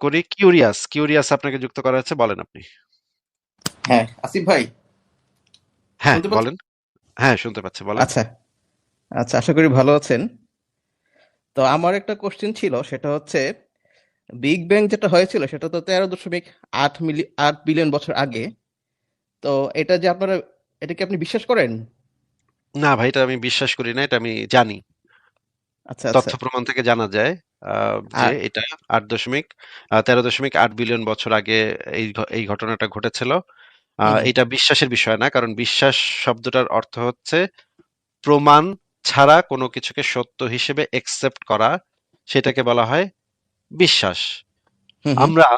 করি curious curious আপনাকে যুক্ত করা হচ্ছে বলেন আপনি। হ্যাঁ আসিফ ভাই। হ্যাঁ বলেন। হ্যাঁ শুনতে পাচ্ছি বলেন। আচ্ছা আচ্ছা আশা করি ভালো আছেন। তো আমার একটা কোশ্চেন ছিল সেটা হচ্ছে বিগ ব্যাং যেটা হয়েছিল সেটা তো তেরো দশমিক আট মিলি আট বিলিয়ন বছর আগে। তো এটা যে আপনারা এটা কি আপনি বিশ্বাস করেন? না ভাই এটা আমি বিশ্বাস করি না এটা আমি জানি। আচ্ছা তথ্য আচ্ছা প্রমাণ থেকে জানা যায় আহ, যে আর? এটা আট দশমিক আহ, তেরো দশমিক আট বিলিয়ন বছর আগে এই ঘ- এই ঘটনাটা ঘটেছিল। হুম আহ, হুম এটা বিশ্বাসের বিষয় না কারণ বিশ্বাস শব্দটার অর্থ হচ্ছে প্রমাণ ছাড়া কোনো কিছুকে সত্য হিসেবে একসেপ্ট করা সেটাকে বলা হয় বিশ্বাস। হুম হুম। আমরা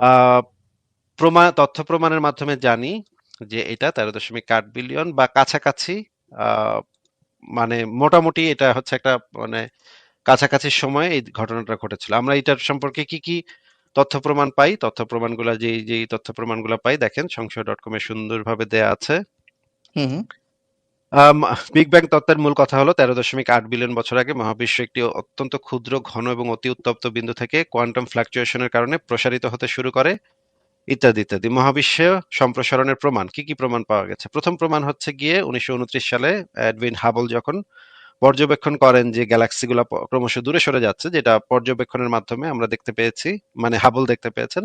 আহ প্রমাণ তথ্য প্রমাণের মাধ্যমে জানি যে এটা তেরো দশমিক আট বিলিয়ন বা কাছাকাছি আহ মানে মোটামুটি এটা হচ্ছে একটা মানে কাছাকাছি সময়ে এই ঘটনাটা ঘটেছিল। আমরা এটার সম্পর্কে কি কি তথ্য প্রমাণ পাই? তথ্য প্রমাণগুলো যেই যেই তথ্য প্রমাণগুলো পাই দেখেন সংশয় ডট কম কমে সুন্দরভাবে দেয়া আছে। বিগ ব্যাং তত্ত্বের মূল কথা হলো তেরো দশমিক আট বিলিয়ন বছর আগে মহাবিশ্ব একটি অত্যন্ত ক্ষুদ্র ঘন এবং অতি উত্তপ্ত বিন্দু থেকে কোয়ান্টাম ফ্লাকচুয়েশনের কারণে প্রসারিত হতে শুরু করে। ইত্যাদি ইত্যাদি। মহাবিশ্বে সম্প্রসারণের প্রমাণ, কি কি প্রমাণ পাওয়া গেছে? প্রথম প্রমাণ হচ্ছে গিয়ে উনিশশো উনত্রিশ সালে অ্যাডভিন হাবল যখন পর্যবেক্ষণ করেন যে গ্যালাক্সিগুলো ক্রমশ দূরে সরে যাচ্ছে, যেটা পর্যবেক্ষণের মাধ্যমে আমরা দেখতে পেয়েছি মানে হাবল দেখতে পেয়েছেন।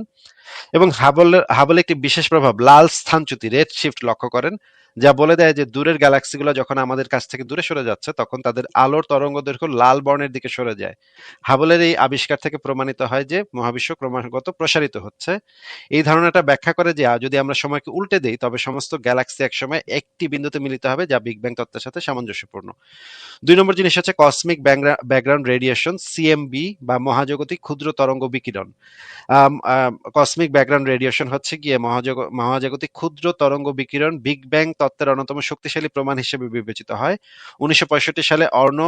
এবং হাবল হাবল একটি বিশেষ প্রভাব, লাল স্থানচ্যুতি, রেড শিফট লক্ষ্য করেন। যা বলে দেয় যে দূরের গ্যালাক্সিগুলো যখন আমাদের কাছ থেকে দূরে সরে যাচ্ছে, তখন তাদের আলোর তরঙ্গ দৈর্ঘ্য লাল বর্ণের দিকে সরে যায়। হাবলের এই আবিষ্কার থেকে প্রমাণিত হয় যে মহাবিশ্ব ক্রমাগত প্রসারিত হচ্ছে। এই ধারণাটা ব্যাখ্যা করে যে, যদি আমরা সময়কে উল্টে দেই, তবে সমস্ত গ্যালাক্সি একসময় একটি বিন্দুতে মিলিত হবে, যা বিগ ব্যাং তত্ত্বের সাথে সামঞ্জস্যপূর্ণ। দুই নম্বর জিনিস হচ্ছে কসমিক ব্যাকগ্রাউন্ড রেডিয়েশন, সিএমবি, বা মহাজাগতিক ক্ষুদ্র তরঙ্গ বিকিরণ। কসমিক ব্যাকগ্রাউন্ড রেডিয়েশন হচ্ছে গিয়ে মহাজগ, মহাজাগতিক ক্ষুদ্র তরঙ্গ বিকিরণ, বিগ ব্যাং তত্ত্বের অন্যতম শক্তিশালী প্রমাণ হিসেবে বিবেচিত হয়। উনিশশো সালে অর্ণ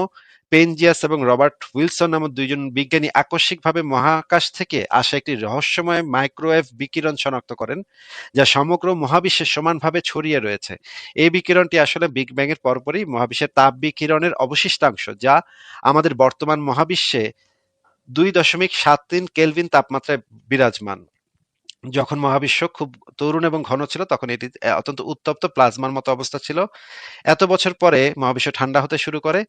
পেনজিয়াস এবং রবার্ট উইলসন নামক দুইজন বিজ্ঞানী আকস্মিকভাবে মহাকাশ থেকে আসা একটি রহস্যময় মাইক্রোওয়েভ বিকিরণ শনাক্ত করেন, যা সমগ্র মহাবিশ্বে সমানভাবে ছড়িয়ে রয়েছে। এই বিকিরণটি আসলে বিগ ব্যাং এর পরপরই মহাবিশ্বের তাপ বিকিরণের অবশিষ্টাংশ, যা আমাদের বর্তমান মহাবিশ্বে দুই দশমিক সাত তিন কেলভিন তাপমাত্রায় বিরাজমান। যখন মহাবিশ্ব খুব তরুণ এবং ঘন ছিল, তখন এটি অত্যন্ত উত্তপ্ত প্লাজমার মতো অবস্থা ছিল। এত বছর পরে মহাবিশ্ব ঠান্ডা হতে শুরু করে।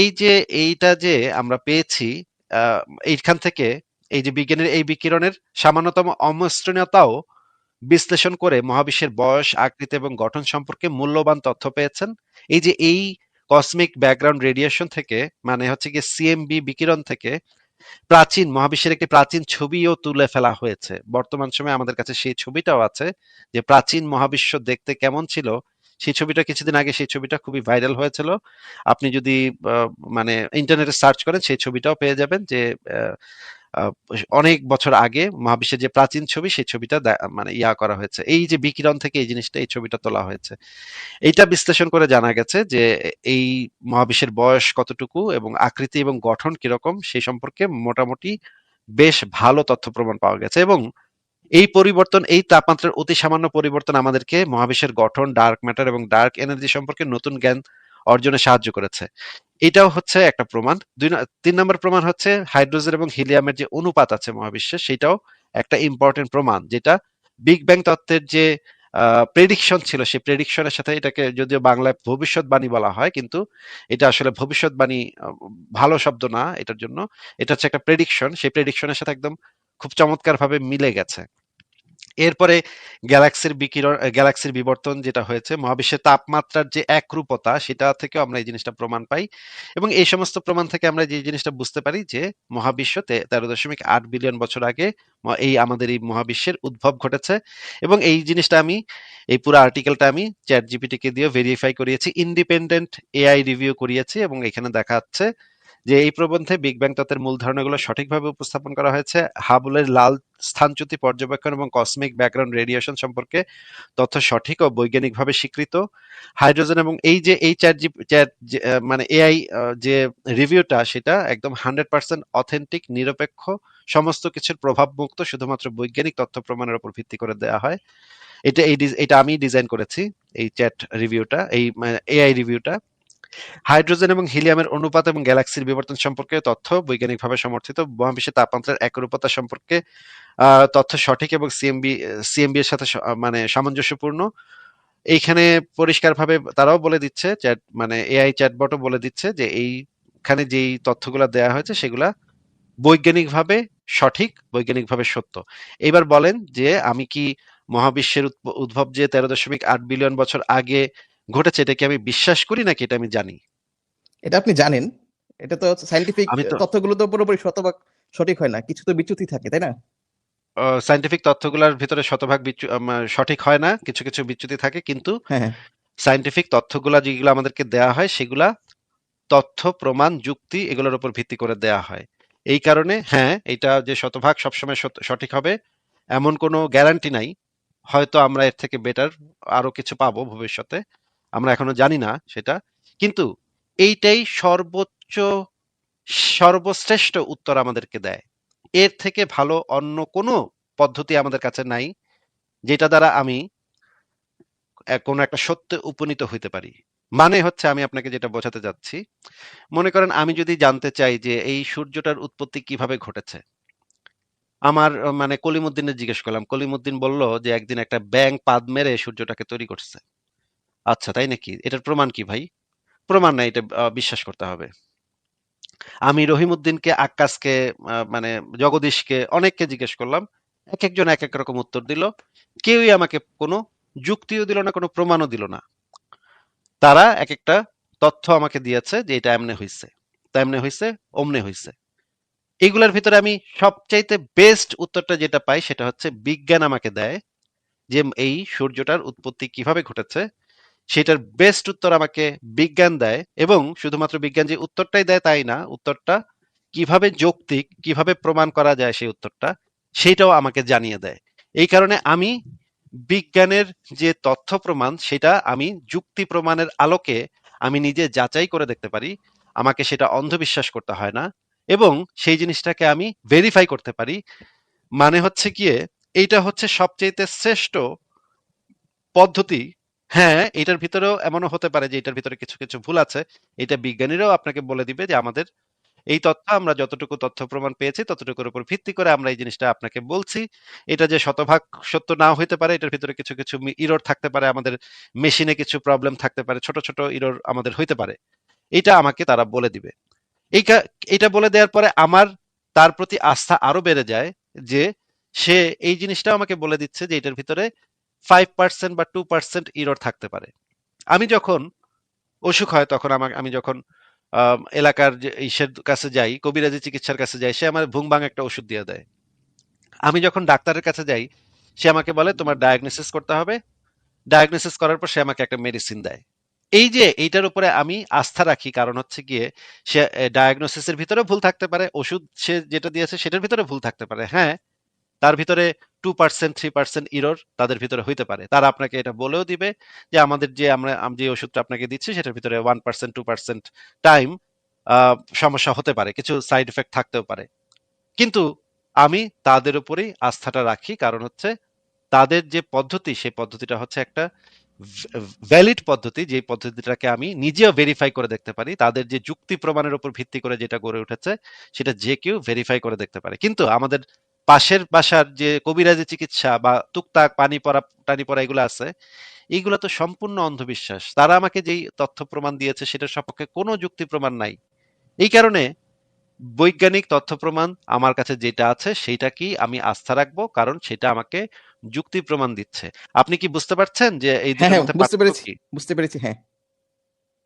এই যে, এইটা যে আমরা পেয়েছি এইখান থেকে এই যে বিজ্ঞানের এই বিকিরণের সামান্যতম অমসৃণতাও বিশ্লেষণ করে মহাবিশ্বের বয়স, আকৃতি এবং গঠন সম্পর্কে মূল্যবান তথ্য পেয়েছেন। এই যে, এই কসমিক ব্যাকগ্রাউন্ড রেডিয়েশন থেকে মানে হচ্ছে কি সিএমবি বিকিরণ থেকে প্রাচীন, মহাবিশ্বের একটি প্রাচীন ছবিও তুলে ফেলা হয়েছে। বর্তমান সময়ে আমাদের কাছে সেই ছবিটাও আছে যে প্রাচীন মহাবিশ্ব দেখতে কেমন ছিল। সেই ছবিটা কিছুদিন আগে সেই ছবিটা খুবই ভাইরাল হয়েছিল। আপনি যদি মানে ইন্টারনেটে সার্চ করেন সেই ছবিটাও পেয়ে যাবেন যে অনেক বছর আগে মহাবিশ্বের যে প্রাচীন ছবি, সেই ছবিটা মানে ইয়া করা হয়েছে। এই যে বিকিরণ থেকে এই জিনিসটা, এই ছবিটা তোলা হয়েছে। এইটা বিশ্লেষণ করে জানা গেছে যে, এই মহাবিশ্বের বয়স কতটুকু এবং আকৃতি এবং গঠন কীরকম, সেই সম্পর্কে মোটামুটি বেশ ভালো তথ্য প্রমাণ পাওয়া গেছে এবং এই পরিবর্তন, এই তাপমাত্রার অতি সামান্য পরিবর্তন আমাদেরকে মহাবিশ্বের গঠন ডার্ক ম্যাটার এবং ডার্ক এনার্জি সম্পর্কে নতুন জ্ঞান অর্জনে সাহায্য করেছে। এটাও হচ্ছে একটা প্রমাণ। দুই তিন নম্বর প্রমাণ হচ্ছে হাইড্রোজেন এবং হিলিয়ামের যে অনুপাত আছে মহাবিশ্বে, সেটাও একটা ইম্পর্টেন্ট প্রমাণ, যেটা বিগ ব্যাং তত্ত্বের যে প্রেডিকশন ছিল, সেই প্রেডিকশনের সাথে এটাকে যদিও বাংলায় ভবিষ্যৎবাণী বলা হয়, কিন্তু এটা আসলে ভবিষ্যৎবাণী ভালো শব্দ না এটার জন্য। এটা হচ্ছে একটা প্রেডিকশন সেই প্রেডিকশনের সাথে একদম খুব চমৎকার ভাবে মিলে গেছে। এরপরে গ্যালাক্সির বিকিরণ গ্যালাক্সির বিবর্তন যেটা হয়েছে, মহাবিশ্বের তাপমাত্রার যে একরূপতা, সেটা থেকেও আমরা এই জিনিসটা প্রমাণ পাই। এবং এই সমস্ত প্রমাণ থেকে আমরা যে জিনিসটা বুঝতে পারি যে মহাবিশ্বতে তেরো দশমিক আট বিলিয়ন বছর আগে এই আমাদের এই মহাবিশ্বের উদ্ভব ঘটেছে। এবং এই জিনিসটা আমি, এই পুরো আর্টিকেলটা আমি চ্যাট জিপিটিকে দিয়ে ভেরিফাই করিয়েছি। ইন্ডিপেন্ডেন্ট এআই রিভিউ করিয়েছি এবং এখানে দেখা যাচ্ছে যে এই প্রবন্ধে বিগ ব্যাং তত্ত্বের মূল ধারণাগুলো সঠিকভাবে উপস্থাপন করা হয়েছে। হাবলের লাল স্থানচ্যুতি পর্যবেক্ষণ এবং কসমিক ব্যাকগ্রাউন্ড রেডিয়েশন সম্পর্কে তথ্য সঠিক ও বৈজ্ঞানিকভাবে স্বীকৃত। হাইড্রোজেন এবং এই যে এই চ্যাট চ্যাট মানে এআই যে রিভিউটা সেটা একদম হান্ড্রেড পার্সেন্ট অথেন্টিক নিরপেক্ষ, সমস্ত কিছুর প্রভাব মুক্ত শুধুমাত্র বৈজ্ঞানিক তথ্য প্রমাণের উপর ভিত্তি করে দেওয়া হয়। এটা এই এটা আমি ডিজাইন করেছি, এই চ্যাট রিভিউটা এই এআই রিভিউটা হাইড্রোজেন এবং হিলিয়ামের অনুপাত এবং গ্যালাক্সির বিবর্তন সম্পর্কে তথ্য বৈজ্ঞানিকভাবে সমর্থিত। মহাবিশ্বের তাপমাত্রার একরূপতা সম্পর্কে তথ্য সঠিক এবং সিএমবি সিএমবি এর সাথে মানে সামঞ্জস্যপূর্ণ। এইখানে পরিষ্কারভাবে তারাও বলে দিচ্ছে, চ্যাট মানে এআই চ্যাটবটও বলে দিচ্ছে যে এইখানে যেই তথ্যগুলা দেয়া হয়েছে সেগুলা বৈজ্ঞানিকভাবে সঠিক, বৈজ্ঞানিকভাবে সত্য। এবার বলেন যে আমি কি মহাবিশ্বের উদ্ভব যে তেরো দশমিক আট বিলিয়ন বছর আগে ঘটেছে এটা কি আমি বিশ্বাস করি নাকি এটা আমি জানি? এটা আপনি জানেন। এটা তো সাইন্টিফিক তথ্যগুলো তো পুরোপুরি শতভাগ সঠিক হয় না। কিছু তো বিচ্যুতি থাকে তাই না? সাইন্টিফিক তথ্যগুলোর ভিতরে শতভাগ সঠিক হয় না কিছু কিছু বিচ্যুতি থাকে কিন্তু হ্যাঁ হ্যাঁ। সাইন্টিফিক তথ্যগুলা যেগুলো আমাদেরকে দেয়া হয় সেগুলা তথ্য প্রমাণ যুক্তি এগুলোর উপর ভিত্তি করে দেয়া হয়। এই কারণে হ্যাঁ এটা যে শতভাগ সবসময় সঠিক হবে এমন কোনো গ্যারান্টি নাই। হয়তো আমরা এর থেকে বেটার আরও কিছু পাবো ভবিষ্যতে। আমরা এখনও জানি না সেটা। কিন্তু এইটাই সর্বোচ্চ, সর্বশ্রেষ্ঠ উত্তর আমাদেরকে দেয়। এর থেকে ভালো অন্য কোনো পদ্ধতি আমাদের কাছে নাই, যেটা দ্বারা আমি কোনো একটা সত্যে উপনীত হইতে পারি। মানে হচ্ছে আমি আপনাকে যেটা বোঝাতে যাচ্ছি, মনে করেন আমি যদি জানতে চাই যে এই সূর্যটার উৎপত্তি কীভাবে ঘটেছে। আমার মানে কলিমুদ্দিনের জিজ্ঞেস করলাম, কলিমুদ্দিন বলল যে একদিন একটা ব্যাং পাদ মেরে সূর্যটাকে তৈরি করছে। আচ্ছা তাই নাকি? এটার প্রমাণ কি ভাই? প্রমাণ নাই এটা বিশ্বাস করতে হবে। আমি রহিমউদ্দিনকে আক্কাসকে আহ, মানে জগদীশকে অনেককে জিজ্ঞেস করলাম। এক একজন এক এক রকম উত্তর দিল। কেউই আমাকে কোনো যুক্তিও দিল না কোনো প্রমাণও দিল না। তারা এক একটা তথ্য আমাকে দিয়েছে যে এটা এমনে হইছে তেমনে হইছে অমনে হইছে। এগুলোর ভিতরে আমি সবচাইতে বেস্ট উত্তরটা যেটা পাই সেটা হচ্ছে বিজ্ঞান আমাকে দেয় যে এই সূর্যটার উৎপত্তি কীভাবে ঘটেছে সেটার বেস্ট উত্তর আমাকে বিজ্ঞান দেয় এবং শুধুমাত্র বিজ্ঞান যে উত্তরটাই দেয় তাই না, উত্তরটা কীভাবে যৌক্তিক, কীভাবে প্রমাণ করা যায় সেই উত্তরটা, সেটাও আমাকে জানিয়ে দেয়। এই কারণে আমি বিজ্ঞানের যে তথ্য প্রমাণ, সেটা আমি যুক্তি প্রমাণের আলোকে আমি নিজে যাচাই করে দেখতে পারি, আমাকে সেটা অন্ধবিশ্বাস করতে হয় না এবং সেই জিনিসটাকে আমি ভেরিফাই করতে পারি। মানে হচ্ছে গিয়ে, এইটা হচ্ছে সবচেয়ে শ্রেষ্ঠ পদ্ধতি হ্যাঁ এটার ভিতরেও এমনও হতে পারে যে এটার ভিতরে কিছু কিছু ভুল আছে। এটা বিজ্ঞানীরাও আপনাকে বলে দিবে যে আমাদের এই তথ্য, আমরা যতটুকু তথ্য প্রমাণ পেয়েছি, ততটুকুর উপর ভিত্তি করে আমরা এই জিনিসটা আপনাকে বলছি। এটা যে শতভাগ সত্য নাও হইতে পারে, এটার ভিতরে কিছু কিছু ইরোর থাকতে পারে, আমাদের মেশিনে কিছু প্রবলেম থাকতে পারে, ছোট ছোট ইরোর আমাদের হইতে পারে। এটা আমাকে তারা বলে দিবে। এই এটা বলে দেওয়ার পরে আমার, তার প্রতি আস্থা আরও বেড়ে যায় যে সে এই জিনিসটা আমাকে বলে দিচ্ছে যে এটার ভিতরে ফাইভ পার্সেন্ট বা টু পার্সেন্ট ইরোর থাকতে পারে। আমি যখন অসুখ হয় তখন আমার আমি যখন এলাকার ইসের কাছে যাই, কবিরাজি চিকিৎসার কাছে যাই, সে আমার ভুং ভাং একটা ওষুধ দিয়ে দেয়। আমি যখন ডাক্তারের কাছে যাই, সে আমাকে বলে, তোমার ডায়াগনোসিস করতে হবে। ডায়াগনোসিস করার পর সে আমাকে একটা মেডিসিন দেয়। এই যে এইটার উপরে আমি আস্থা রাখি, কারণ হচ্ছে গিয়ে সে ডায়াগনোসিসের ভিতরে ভুল থাকতে পারে, ওষুধ সে যেটা দিয়েছে সেটার ভিতরে ভুল থাকতে পারে। হ্যাঁ তার ভিতরে two percent three percent error তাদের ভিতরে হইতে পারে। তারা আপনাকে এটা বলেও দিবে যে আমাদের যে আমরা, আম- যে ওষুধটা আপনাকে দিচ্ছি সেটার ভিতরে one percent two percent time সমস্যা হতে পারে, কিছু সাইড এফেক্ট থাকতেও পারে। কিন্তু আমি তাদের উপরেই আস্থাটা রাখি, কারণ হচ্ছে তাদের যে পদ্ধতি, সেই পদ্ধতিটা হচ্ছে একটা ভ্যালিড পদ্ধতি যে পদ্ধতিটাকে আমি নিজেও ভেরিফাই করে দেখতে পারি, তাদের যে যুক্তি প্রমাণের উপর ভিত্তি করে যেটা গড়ে উঠেছে, সেটা যে কেউ ভেরিফাই করে দেখতে পারে। কিন্তু আমাদের পাশের বাসার যে কবিরাজি চিকিৎসা বা টুকটাক পানি পড়া টানি পড়া এগুলো আছে এইগুলো তো সম্পূর্ণ অন্ধবিশ্বাস। তারা আমাকে যেই তথ্য প্রমাণ দিয়েছে সেটার সপক্ষে কোনো যুক্তি প্রমাণ নাই। এই কারণে বৈজ্ঞানিক তথ্য প্রমাণ আমার কাছে যেটা আছে সেইটা কি আমি আস্থা রাখব? কারণ সেটা আমাকে যুক্তি প্রমাণ দিচ্ছে। আপনি কি বুঝতে পারছেন যে এই হ্যাঁ হ্যাঁ বুঝতে পেরেছি বুঝতে পেরেছি হ্যাঁ।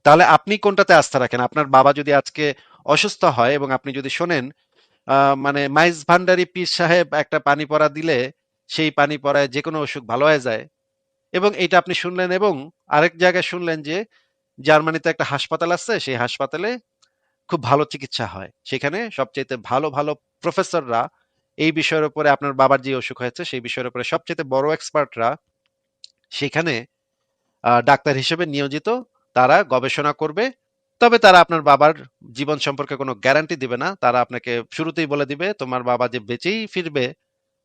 তাহলে আপনি কোনটাতে আস্থা রাখেন? আপনার বাবা যদি আজকে অসুস্থ হয় এবং আপনি যদি শোনেন মানে মাইজ ভান্ডারি পীর সাহেব একটা পানি পড়া দিলে সেই পানি পড়ায় যে কোনো অসুখ ভালো হয়ে যায়। এবং এটা আপনি শুনলেন এবং আরেক জায়গায় শুনলেন যে জার্মানিতে একটা হাসপাতাল আছে, সেই হাসপাতালে খুব ভালো চিকিৎসা হয়। সেখানে সবচেয়ে ভালো ভালো প্রফেসররা এই বিষয়ের উপরে আপনার বাবার যে অসুখ হয়েছে, সেই বিষয়ের উপরে সবচেয়ে বড় এক্সপার্টরা সেখানে ডাক্তার হিসেবে নিয়োজিত। তারা গবেষণা করবে তবে তারা আপনার বাবার জীবন সম্পর্কে কোনো গ্যারান্টি দিবে না। তারা আপনাকে শুরুতেই বলে দিবে, তোমার বাবা যে বেঁচেই ফিরবে,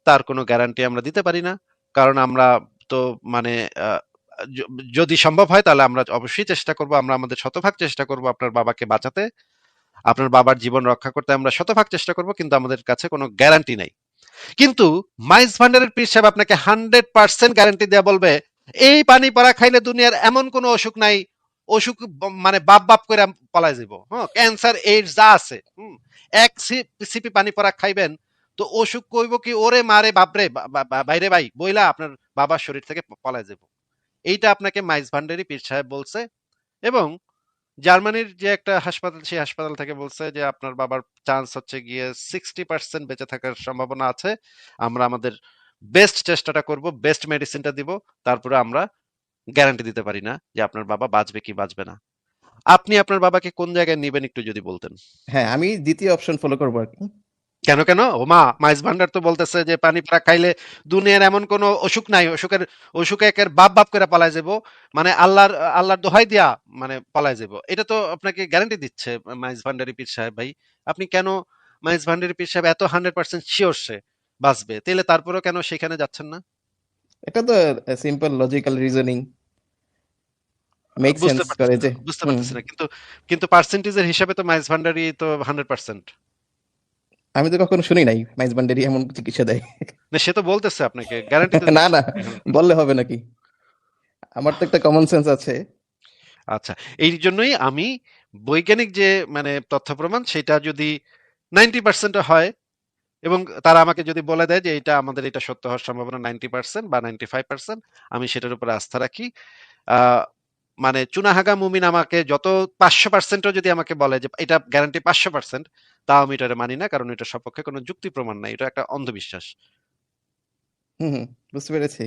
তার কোনো গ্যারান্টি আমরা দিতে পারি না। কারণ আমরা তো মানে যদি সম্ভব হয় তাহলে আমরা অবশ্যই চেষ্টা করব, আমরা আমাদের শতভাগ চেষ্টা করব আপনার বাবাকে বাঁচাতে। আপনার বাবার জীবন রক্ষা করতে আমরা শতভাগ চেষ্টা করব, কিন্তু আমাদের কাছে কোনো গ্যারান্টি নাই। কিন্তু মাইস ভান্ডারের পীর সাহেব আপনাকে হান্ড্রেড পার্সেন্ট গ্যারান্টি দেওয়া বলবে, এই পানি পড়া খাইলে দুনিয়ার এমন কোনো অসুখ নাই অসুখ মানে বাপ বাপ করে পলাই যাব হ্যাঁ ক্যান্সার এইডস যা আছে এক সিপি পানি পড়া খাইবেন, তো অসুখ কইব কি, ওরে মারে বাপরে বাইরে ভাই, বইলা আপনার বাবার শরীর থেকে পলাই যাব এইটা আপনাকে মাইস ভান্ডারি পীর সাহেব বলছে এবং জার্মানির যে একটা হাসপাতাল, সেই হাসপাতাল থেকে বলছে যে, আপনার বাবার চান্স হচ্ছে গিয়ে সিক্সটি পার্সেন্ট বেঁচে থাকার সম্ভাবনা আছে। আমরা আমাদের বেস্ট চেষ্টাটা করব বেস্ট মেডিসিনটা দিব, তারপরে আমরা গ্যারান্টি দিতে পারি না যে আপনার বাবা বাঁচবে কি বাঁচবে না। আপনি আপনার বাবাকে কোন জায়গায় নেবেন একটু যদি বলতেন? হ্যাঁ আমি দ্বিতীয় অপশন ফলো করব আর কি। কেন কেন? ও মা মাইস ভান্ডার তো বলতেছে যে পানি পাড়া খাইলে দুনিয়ার এমন কোনো অসুখ নাই অসুখের অসুখে একের বাপ বাপ করে পালায় যাব মানে আল্লাহর আল্লাহর দোহাই দিয়া মানে পালায় যাব এটা তো আপনাকে গ্যারান্টি দিচ্ছে মাইস ভান্ডারি পীর সাহেব ভাই। আপনি কেন মাইস ভান্ডারি পীর সাহেব এত হান্ড্রেড পার্সেন্ট শিওর সে বাঁচবে? তাহলে তারপরেও কেন সেখানে যাচ্ছেন না? এটা তো simple logical reasoning make sense করে যে বুঝতে পারতেছি না। কিন্তু কিন্তু পার্সেন্টেজের হিসাবে তো মাইস ভান্ডারি তো হান্ড্রেড পার্সেন্ট আমি তো কখনো শুনি নাই মাইজ বান্ডারি এমন চিকিৎসা দেয়। না সে তো বলতেছে আপনাকে গ্যারান্টি না না বললে হবে নাকি? আমার তো একটা কমন সেন্স আছে। আচ্ছা এই জন্যই আমি বৈজ্ঞানিক যে মানে তথ্য প্রমাণ সেটা যদি নাইনটি পার্সেন্ট হয় এবং তারা আমাকে যদি বলে দেয় যে এটা আমাদের, এটা সত্য হওয়ার সম্ভাবনা নাইনটি পার্সেন্ট বা নাইনটি ফাইভ পার্সেন্ট আমি সেটার উপরে আস্থা রাখি। মানে চুনাহাগা মুমিন আমাকে যত পাঁচশো পার্সেন্টও যদি আমাকে বলে যে এটা গ্যারান্টি পাঁচশো পার্সেন্ট তাও আমি এটা মানি না, কারণ এটা সপক্ষে কোনো যুক্তি প্রমাণ নাই, এটা একটা অন্ধবিশ্বাস। হম, বুঝতে পেরেছি।